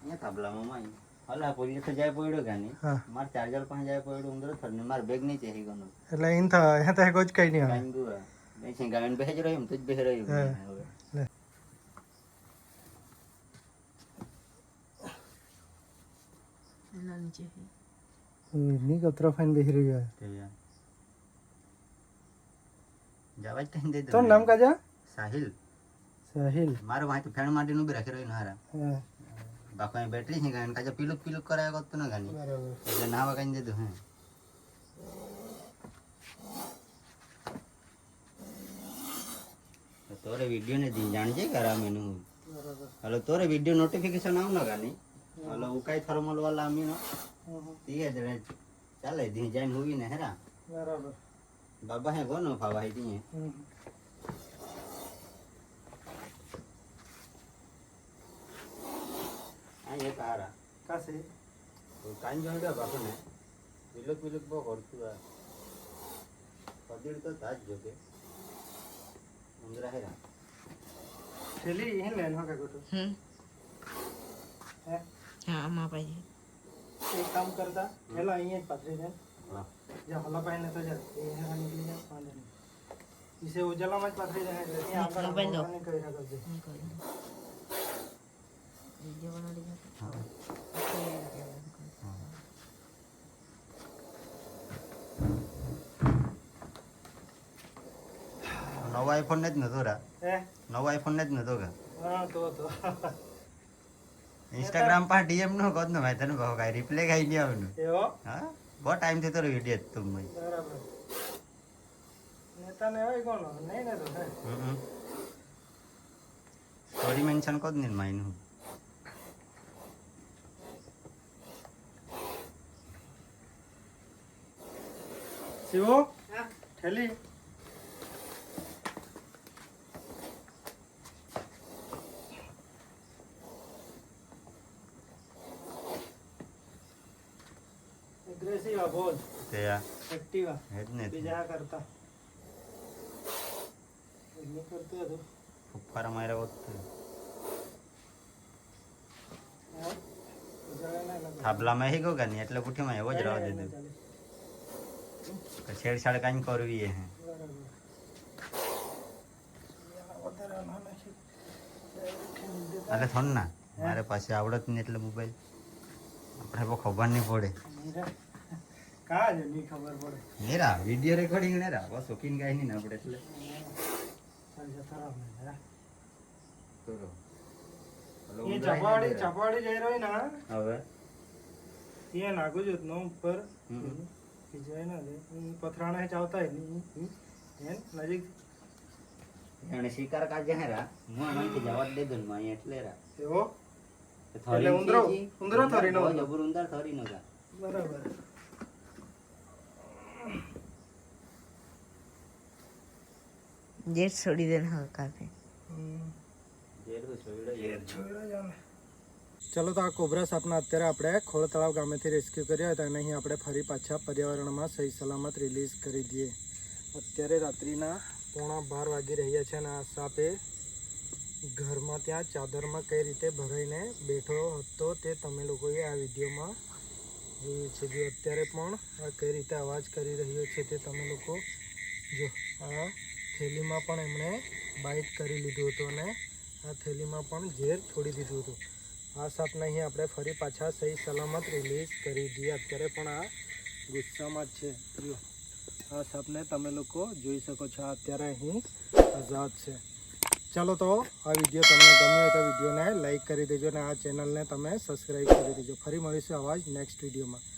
અહીંયા થાંભલામાં માં હલા પોલીસ તો જાય પડ્યો ગાની. હા. માર ચાર્જર પાસે જાય પડ્યો ઉંદર થરને માર બેગ નહીં ચેહી ગયો એટલે ઇન થા અહીંયા તો કોઈ જ કઈ નહીં આવે. ગુવા નહીં છે ગાઈન બેહી જ રહ્યો તો જ બેહ રહ્યો. હા. હવે. લે. એના ની કતરો ફાઈન બેસી રહ્યો તે જવા જ કहीं દે તો નામ કાજા? સાહિલ. સાહિલ. મારે વાંચ ફેણ માટે નું બી રાખી રહ્યું હારા. હા. અહીં બેટરી છે ગાઈન કાજા પીલુક પીલુક કરાય કરતો ના ગાની એટલે નાવા કहीं દે દો હે તોરે વિડિયો ને દી જાણજે કરા મેનુ હલો તોરે વિડિયો નોટિફિકેશન આવ ના ગાની હલો ઉકાઈ થર્મલ વાલા અમીનો તીએ જ રે ચાલે દી જાઈને હુઈ ને હેરા. બરાબર. બાબા હે કોનો ફાવા હે તીએ কাছে কাইন জমিটা বাসনে বিলক বিলক বা করতুয়া কদির তো তাজ যোগে মুন্দ্রা হেরা ছেলে ইহেন লেন হকা গোটো হুম হ্যাঁ हाँ माँ भाई एक काम करता हेला इहे पथरे ने जा हला पाइन तो जा ये हला निकली जा पानी इसे उजला मत पथरे जाने ले आपका बंद कर रहा कर दे નવો આઈફોન ને જ નતો રા. હે? નવો આઈફોન ને જ નતો કે? હા તો તો. ઇન્સ્ટાગ્રામ પર ડીએમ નો કોદ નો ભાઈ તને કહો કાઈ રિપ્લે કાઈ નહીં આવનું એવો? હા? બહુ ટાઈમથી તારો વીડિયો તું મય બરાબર. નેતા ને હોય કોણ? નહીં ને તો હમ સ્ટોરી મેન્શન કોદ ને માઈનું શિવો? થેલી એગ્રેસિવ આ બોલ તે આ એક્ટિવ આ હે જ ને બીજા કરતા એમની કરતું હતું ફુફારા માર્યા હોત તો. હા ઉજાળા ના લાગે. થાંભલામાં હી ગયો કે નહીં એટલે પુઠીમાં એવો જ રહેવા દીધું ચાલે. કે છેડછાડ કાંઈ કરવી હે બરાબર વધારે ના નાખી. એટલે થોડ ના મારે પાસે આવડત નહીં એટલે મોબાઈલ આપણે બહુ ખબર નહીં પડે નીરા. કા છે ની ખબર પડે. વીડિયો રેકોર્ડિંગ નેરા બસ ઓકીન ગાયની ને એટલે. ચાલ જતા ને જરા. કરો. એ ચપાડી ચપાડી જઈ રહ્યો ને હવે? એ નાખું છું નો ઉપર જાય ના જાય. પથરાણા જ આવતા ને. એન નજીક. એને શિકાર કાજે હેરા હું અહીંથી જવા દે દઉં ને એટલે રા. એવો? એટલે ઉંદરો- ઉંદરો થોરી નો બહુ હતો. જબર ઉંદર થરી નો બરાબર. કાપે હમ. જેરું છોડ્યો જેરું. ચલો તો આ કોબરા સાપના અત્યારે આપણે ખોળ તળાવ ગામેથી રેસ્ક્યુ કર્યા હતા અને અહીં આપણે ફરી પાછા પર્યાવરણમાં સહી સલામત રિલીઝ કરી દઈએ અત્યારે રાત્રિના પોણા બાર વાગી રહ્યા છે અને આ સાપે ઘરમાં ત્યાં ચાદરમાં કઈ રીતે ભરાઈને બેઠો હતો તે તમે લોકોએ આ વિડીયોમાં જોયું છે જો અત્યારે પણ આ કઈ રીતે અવાજ કરી રહ્યો છે તે તમે લોકો જો આ થેલીમાં પણ એમણે બાઇટ કરી લીધું હતું અને આ થેલીમાં પણ ઝેર છોડી દીધું હતું. આ સાપને અહીં આપણે ફરી પાછા સહી સલામત રિલીઝ કરી દઈએ અત્યારે પણ આ ગુસ્સામાં જ છે. આ સાપને તમે લોકો જોઈ શકો છો. અત્યારે અહીં આઝાદ છે. ચાલો તો આ વીડિયો તમને ગમ્યો તો વિડીયોને લાઇક કરી દેજો અને આ ચેનલને તમે સબસ્ક્રાઈબ કરી દેજો. ફરી મળીશું આવા જ નેક્સ્ટ વિડીયોમાં.